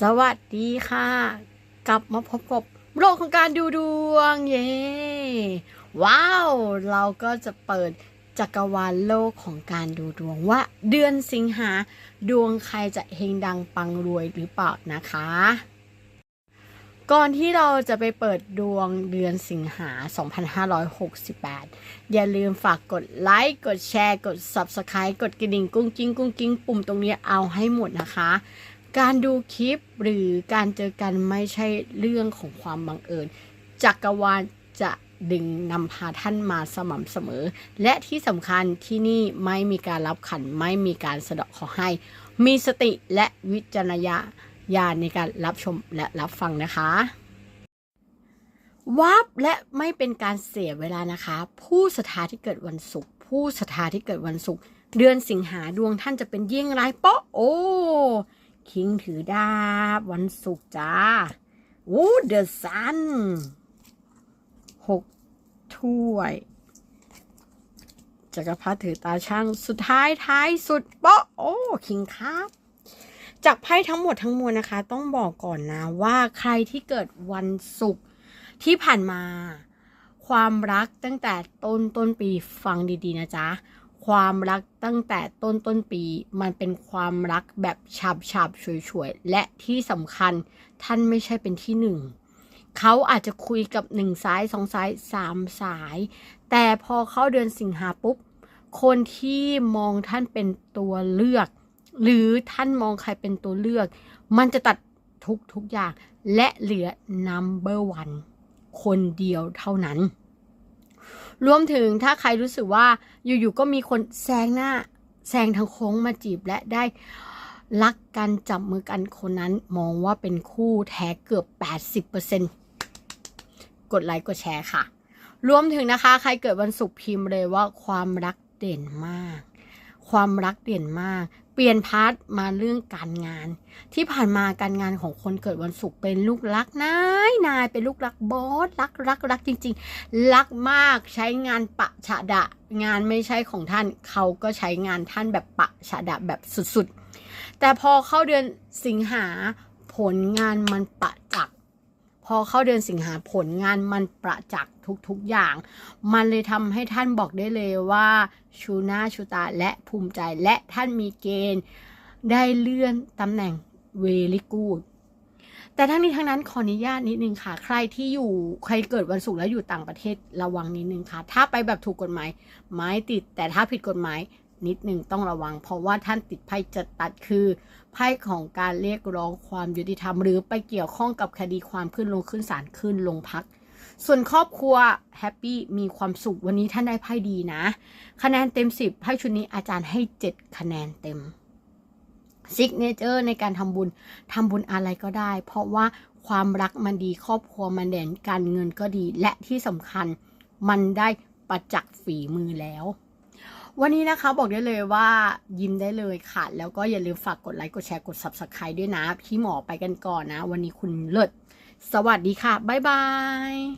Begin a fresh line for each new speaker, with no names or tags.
สวัสดีค่ะ กลับมาพบกับโลกของการดูดวง เย้ว้าว เราก็จะเปิดจักรวาลโลกของการดูดวงว่า เดือนสิงหาดวงใครจะเฮงดังปังรวยหรือเปล่านะคะ ก่อนที่เราจะไปเปิดดวงเดือนสิงหา 2568 อย่าลืมฝากกดไลค์กดแชร์ กด Subscribe กดกระดิ่งกุ้งกิ้งกุ้งกิ้งปุ่มตรงนี้เอาให้หมดนะคะ การดูคลิปหรือการเจอกันไม่ใช่เรื่องของความบังเอิญ จักรวาลจะดึงนำพาท่านมาสม่ำเสมอ และที่สำคัญที่นี่ไม่มีการรับขันไม่มีการสะเดาะขอให้ มีสติและวิจารณญาณในการรับชมและรับฟังนะคะวับและไม่เป็นการเสียเวลานะคะ ผู้สถาที่เกิดวันศุกร์ผู้สถาที่เกิดวันศุกร์เดือนสิงหาดวงท่านจะเป็นเยี่ยงไรเปาะโอ้ คิงถือดาบ วันศุกร์จ้าโอ้เดอะซันหกถ้วยจักรพรรดิถือตาช่างสุดท้ายท้ายสุดเปะโอ้คิงครับจากไพ่ทั้งหมดทั้งมวลนะคะ ต้องบอกก่อนนะว่าใครที่เกิดวันศุกร์ที่ผ่านมา ความรักตั้งแต่ต้นต้นปีฟังดีๆนะจ๊ะ ความรักตั้งแต่ต้นต้นปี มันเป็นความรักแบบฉาบฉาบๆช่วยๆ และที่สำคัญท่านไม่ใช่เป็นที่หนึ่งเขาอาจจะคุยกับหนึ่งสายสองสายสามสาย แต่พอเข้าเดือนสิงหาปุ๊บ คนที่มองท่านเป็นตัวเลือก หรือท่านมองใครเป็นตัวเลือก มันจะตัดทุกทุกอย่าง และเหลือ number one คนเดียวเท่านั้น รวมถึงถ้าใครรู้สึกว่าอยู่ๆก็มีคนแซงหน้าแซงทางโค้งมาจีบและได้รักกันจับมือกันคนนั้นมองว่าเป็นคู่แท้เกือบ 80%กดไลค์กดแชร์ค่ะ รวมถึงนะคะ ใครเกิดวันศุกร์พิมพ์เลยว่าความรักเด่นมาก ความรักเด่นมาก เปลี่ยนพาร์ทมาเรื่องการงาน ที่ผ่านมาการงานของคนเกิดวันศุกร์เป็นลูกรักนายนายเป็นลูกรักบอสรักรักรักจริง ๆ รักมากใช้งานปะฉะดะ งานไม่ใช่ของท่าน เขาก็ใช้งานท่านแบบปะฉะดะแบบสุดๆ แต่พอเข้าเดือนสิงหาผลงานมันปะจักษ พอเข้าเดือนสิงหาผลงานมันประจักษ์ทุกๆอย่าง มันเลยทำให้ท่านบอกได้เลยว่าชูหน้าชูตาและภูมิใจและท่านมีเกณฑ์ได้เลื่อนตำแหน่งเวลิกูดแต่ทั้งนี้ทั้งนั้นขออนุญาตนิดนึงค่ะ ใครที่อยู่ใครเกิดวันศุกร์แล้วอยู่ต่างประเทศระวังนิดนึงค่ะ ถ้าไปแบบถูกกฎหมาย ไม้ติดแต่ถ้าผิดกฎหมาย นิดหนึ่งต้องระวัง เพราะว่าท่านติดไพ่จะตัดคือไพ่ของการเรียกร้องความยุติธรรม หรือไปเกี่ยวข้องกับคดีความขึ้นลงขึ้นศาลขึ้นลงพัก ส่วนครอบครัวแฮปปี้มีความสุขวันนี้ท่านได้ไพ่ดีนะคะแนนเต็ม 10ไพ่ชุดนี้อาจารย์ให้ 7 คะแนนเต็มซิกเนเจอร์ในการทำบุญทำบุญอะไรก็ได้ เพราะว่าความรักมันดีครอบครัวมันเด่นการเงินก็ดี และที่สำคัญมันได้ประจักษ์ฝีมือแล้ว วันนี้นะคะบอกได้เลยว่ายิ้มได้เลยค่ะ แล้วก็อย่าลืมฝากกดไลค์กดแชร์กด Subscribe ด้วยนะ พี่หมอไปกันก่อนนะ วันนี้คุณเลิศสวัสดีค่ะ บ๊ายบาย